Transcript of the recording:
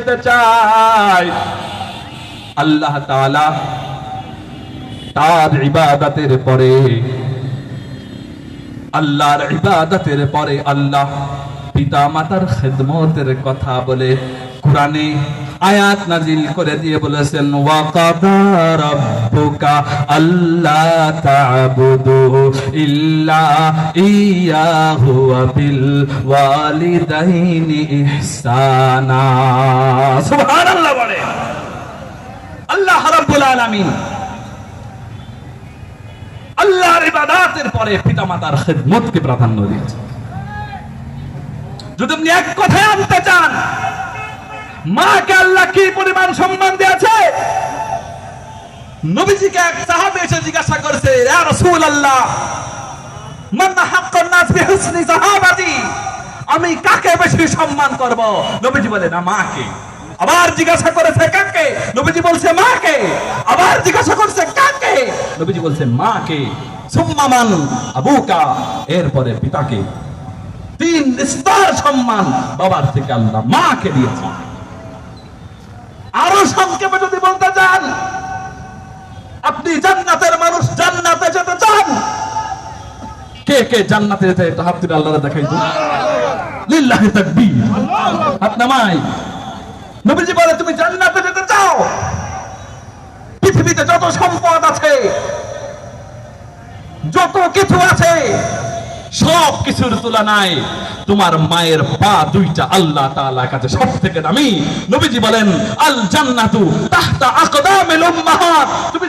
যেতে চাই। আল্লাহ তাআলা তার ইবাদতের পরে, আল্লাহর ইবাদতের পরে আল্লাহ পিতা মাতার খেদমতের কথা বলে কোরআনে আয়াত নাজিল করে দিয়ে বলেছেন আল্লাহ পরে পিতামাতার প্রাধান্য দিয়েছে যদি আপনি এক কথায় আনতে চান মাকে আল্লাহ কি পরিমাণ সম্মান দিয়েছে? নবীজিকে এক সাহাবী এসে জিজ্ঞাসা করছে, ইয়া রাসূলুল্লাহ, মান হাক্কান নাস বিহুসনি সাহাবাতি? আমি কাকে বেশি সম্মান করব? নবীজি বলেন না, মাকে। আবার জিজ্ঞাসা করেছে, কাকে? নবীজি বলছে, মাকে। আবার জিজ্ঞাসা করছে, কাকে? নবীজি বলছে, মাকে। সুম্মামান আবুকা, এরপরে পিতাকে। তিন স্তর সম্মান বাবার থেকে আল্লাহ মাকে দিয়েছে আরও সংক্ষেপে যদি বলতে চান আপনি জান্নাতের মানুষ জান্নাতে যেতে চান, কে কে জান্নাতে যেতে তো হাত তুলে আল্লাহরে দেখাই তো। লিল্লাহি তাকবীর। হাত নামাই। নবীজি বলে, তুমি জান্নাতে যেতে চাও? পৃথিবীতে যত সম্পদ আছে, যত কিছু আছে, সব কিছুর তুলনায় তোমার মায়ের পা দুইটা আল্লাহ তাআলার কাছে সব থেকে দামি। নবীজি বলেন আল জান্নাতু তাহতা আকদামিল উম্মাহাত। তুমি